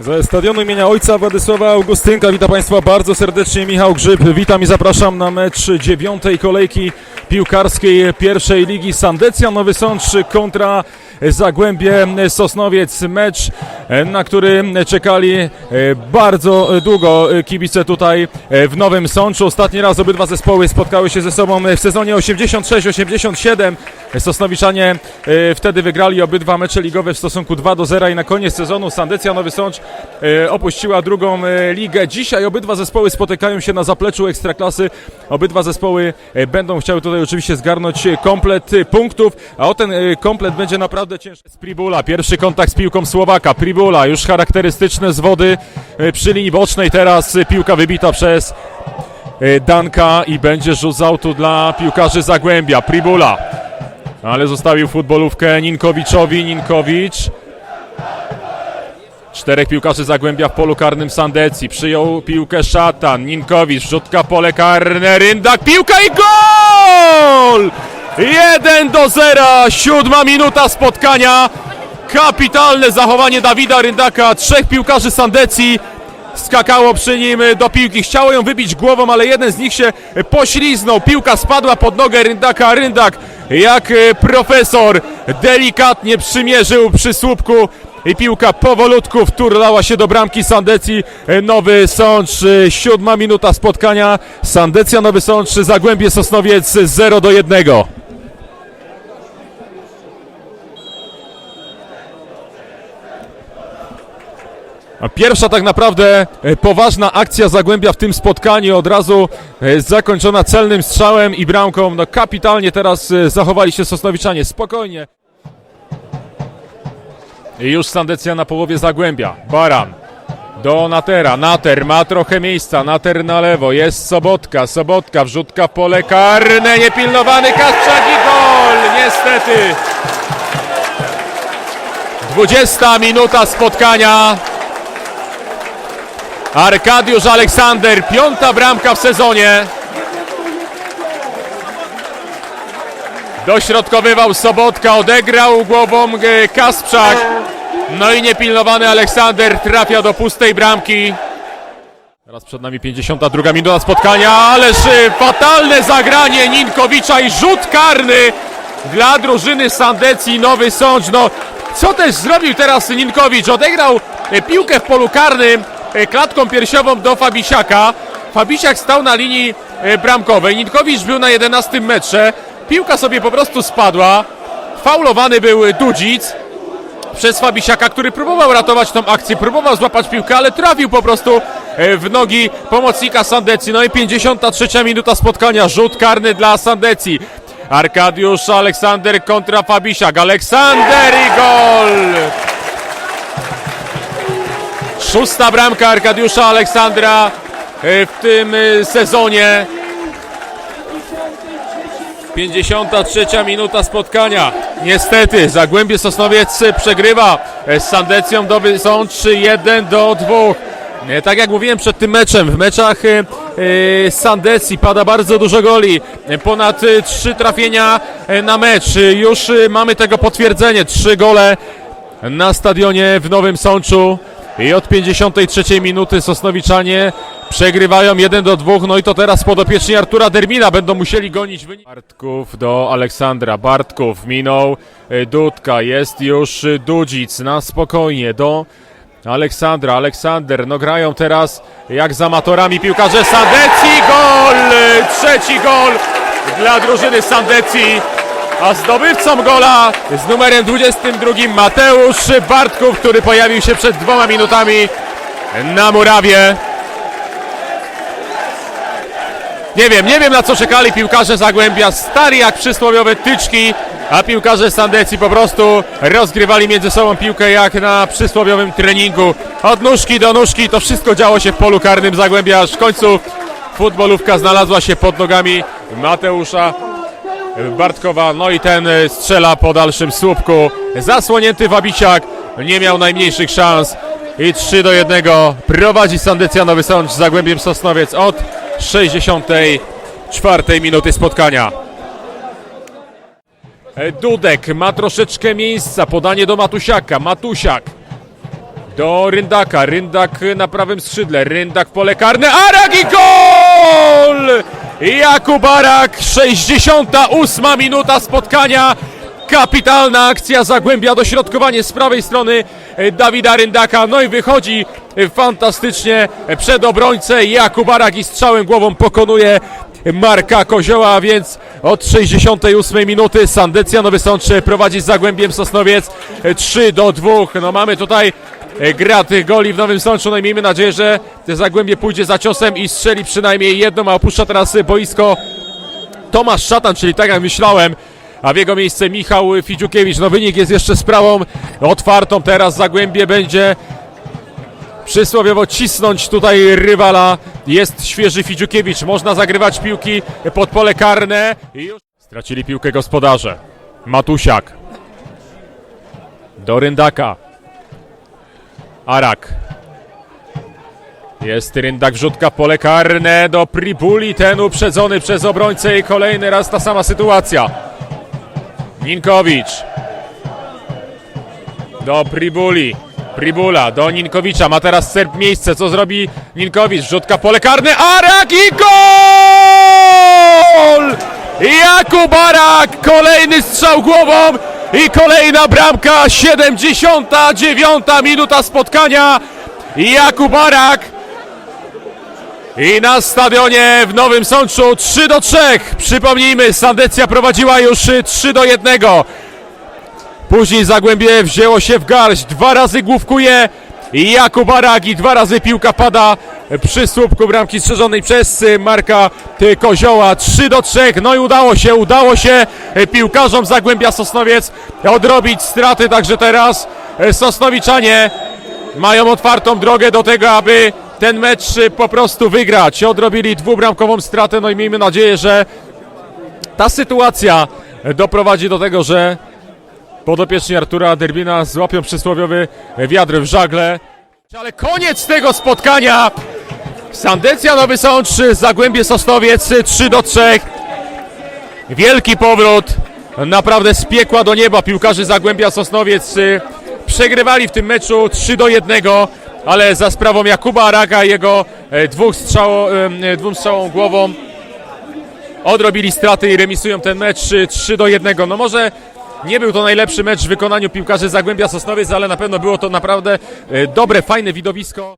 Ze stadionu imienia ojca Władysława Augustynka witam Państwa bardzo serdecznie. Michał Grzyb, witam i zapraszam na mecz dziewiątej kolejki piłkarskiej pierwszej ligi Sandecja Nowy Sącz kontra Zagłębie Sosnowiec. Mecz, na który czekali bardzo długo kibice tutaj w Nowym Sączu. Ostatni raz obydwa zespoły spotkały się ze sobą w sezonie 86-87. Sosnowiczanie e, wtedy wygrali obydwa mecze ligowe w stosunku 2 do 0 i na koniec sezonu Sandecja Nowy Sącz e, opuściła drugą e, ligę. Dzisiaj obydwa zespoły spotykają się na zapleczu Ekstraklasy. Obydwa zespoły będą chciały tutaj oczywiście zgarnąć komplet punktów, a o ten komplet będzie naprawdę ciężki. Pribula, pierwszy kontakt z piłką Słowaka. Pribula już charakterystyczne z wody przy linii bocznej. Teraz piłka wybita przez Danka i będzie rzut z autu dla piłkarzy Zagłębia. Pribula. Ale zostawił futbolówkę Ninkowiczowi. Ninkowicz. Czterech piłkarzy Zagłębia w polu karnym Sandecji. Przyjął piłkę Szatan. Ninkowicz, rzutka pole karne. Ryndak, piłka i gol! 1 do 0. Siódma minuta spotkania. Kapitalne zachowanie Dawida Ryndaka. Trzech piłkarzy Sandecji skakało przy nim do piłki. Chciało ją wybić głową, ale jeden z nich się pośliznął. Piłka spadła pod nogę Ryndaka. Ryndak jak e, profesor delikatnie przymierzył przy słupku i piłka powolutku wturlała się do bramki Sandecji E, Nowy Sącz. E, Siódma minuta spotkania. Sandecja Nowy Sącz, Zagłębie Sosnowiec 0 do 1. Pierwsza tak naprawdę e, poważna akcja Zagłębia w tym spotkaniu, od razu e, zakończona celnym strzałem i bramką. No kapitalnie teraz e, zachowali się Sosnowiczanie, spokojnie. I już Sandecja na połowie Zagłębia. Baran do Natera. Nater ma trochę miejsca. Nater na lewo. Jest Sobotka. Sobotka wrzutka pole karne. Niepilnowany Kasprzak i gol. Niestety. 20 minuta spotkania. Arkadiusz Aleksander, piąta bramka w sezonie. Dośrodkowywał Sobotka, odegrał głową e, Kasprzak. No i niepilnowany Aleksander trafia do pustej bramki. Teraz przed nami 52 minuta spotkania, ależ e, fatalne zagranie Ninkowicza i rzut karny dla drużyny Sandecji Nowy Sącz. No, co też zrobił teraz Ninkowicz? Odegrał e, piłkę w polu karnym klatką piersiową do Fabisiaka. Fabisiak stał na linii e, bramkowej. Ninkowicz był na 11 metrze. Piłka sobie po prostu spadła. Faulowany był Dudzic przez Fabisiaka, który próbował ratować tą akcję, próbował złapać piłkę, ale trafił po prostu e, w nogi pomocnika Sandecji. No i 53 minuta spotkania, rzut karny dla Sandecji. Arkadiusz Aleksander kontra Fabisiak. Aleksander i gol! Szósta bramka Arkadiusza Aleksandra e, w tym e, sezonie. 53 minuta spotkania. Niestety Zagłębie Sosnowiec przegrywa z Sandecją Nowy Sącz 1 do 2. E, Tak jak mówiłem przed tym meczem, w meczach e, e, Sandecji pada bardzo dużo goli. E, Ponad e, trzy trafienia e, na mecz. E, Już e, mamy tego potwierdzenie. Trzy gole na stadionie w Nowym Sączu. I od 53 minuty Sosnowiczanie przegrywają 1 do 2. No i to teraz podopieczni Artura Dermina będą musieli gonić wynik. Bartków do Aleksandra. Bartków minął Dudka. Jest już Dudzic na spokojnie do Aleksandra. Aleksander. No grają teraz jak z amatorami piłkarze Sandecji. Gol! Trzeci gol dla drużyny Sandecji. A zdobywcą gola z numerem 22 Mateusz Bartków, który pojawił się przed dwoma minutami na murawie. Nie wiem, nie wiem na co czekali piłkarze Zagłębia, stari jak przysłowiowe tyczki, a piłkarze Sandecji po prostu rozgrywali między sobą piłkę jak na przysłowiowym treningu. Od nóżki do nóżki to wszystko działo się w polu karnym Zagłębia, aż w końcu futbolówka znalazła się pod nogami Mateusza Bartkowa, no i ten e, strzela po dalszym słupku. Zasłonięty Wabiciak, nie miał najmniejszych szans. I 3 do 1 prowadzi Sandecja Nowy Sącz z Zagłębiem Sosnowiec od 64 minuty spotkania. E, Dudek ma troszeczkę miejsca, podanie do Matusiaka. Matusiak do Ryndaka. Ryndak na prawym skrzydle. Ryndak w pole karne. Arak i gol! Jakub Arak, 68 minuta spotkania. Kapitalna akcja Zagłębia, dośrodkowanie z prawej strony e, Dawida Ryndaka. No i wychodzi e, fantastycznie przed obrońcę. Jakub Arak i strzałem głową pokonuje Marka Kozioła, a więc od 68 minuty Sandecja Nowy Sącz prowadzi z Zagłębiem Sosnowiec e, 3 do 2. No mamy tutaj e, grad goli w Nowym Sączu, no i miejmy nadzieję, że Zagłębie pójdzie za ciosem i strzeli przynajmniej jedną, a opuszcza teraz boisko Tomasz Szatan, czyli tak jak myślałem, a w jego miejsce Michał Fidziukiewicz. No wynik jest jeszcze sprawą otwartą, teraz Zagłębie będzie przysłowiowo cisnąć tutaj rywala. Jest świeży Fidziukiewicz, można zagrywać piłki pod pole karne. Stracili piłkę gospodarze. Matusiak. Do Ryndaka. Arak. Jest Ryndak, wrzutka, pole karne do Pribuli, ten uprzedzony przez obrońcę i kolejny raz ta sama sytuacja. Ninkowicz. Do Pribuli. Pribula do Ninkowicza. Ma teraz serb miejsce. Co zrobi Ninkowicz? Wrzutka pole karne. Arak i gol! Jakub Arak! Kolejny strzał głową i kolejna bramka. 79 minuta spotkania. Jakub Arak. I na stadionie w Nowym Sączu 3 do 3. Przypomnijmy, Sandecja prowadziła już 3 do 1. Później Zagłębie wzięło się w garść, dwa razy główkuje Jakub Arak i dwa razy piłka pada przy słupku bramki strzeżonej przez Marka Kozioła. 3 do 3, no i udało się, udało się piłkarzom Zagłębia Sosnowiec odrobić straty, także teraz Sosnowiczanie mają otwartą drogę do tego, aby ten mecz po prostu wygrać. Odrobili dwubramkową stratę, no i miejmy nadzieję, że ta sytuacja doprowadzi do tego, że podopieczni Artura Derbina złapią przysłowiowy wiatr w żagle. Ale koniec tego spotkania. Sandecja Nowy Sącz, Zagłębie Sosnowiec 3 do 3. Wielki powrót. Naprawdę z piekła do nieba. Piłkarze Zagłębia Sosnowiec y, przegrywali w tym meczu 3 do 1, ale za sprawą Jakuba Araka i jego e, dwóch strzało, e, dwóm strzałą głową odrobili straty i remisują ten mecz y, 3 do 1. No może nie był to najlepszy mecz w wykonaniu piłkarzy Zagłębia Sosnowiec, ale na pewno było to naprawdę e, dobre, fajne widowisko.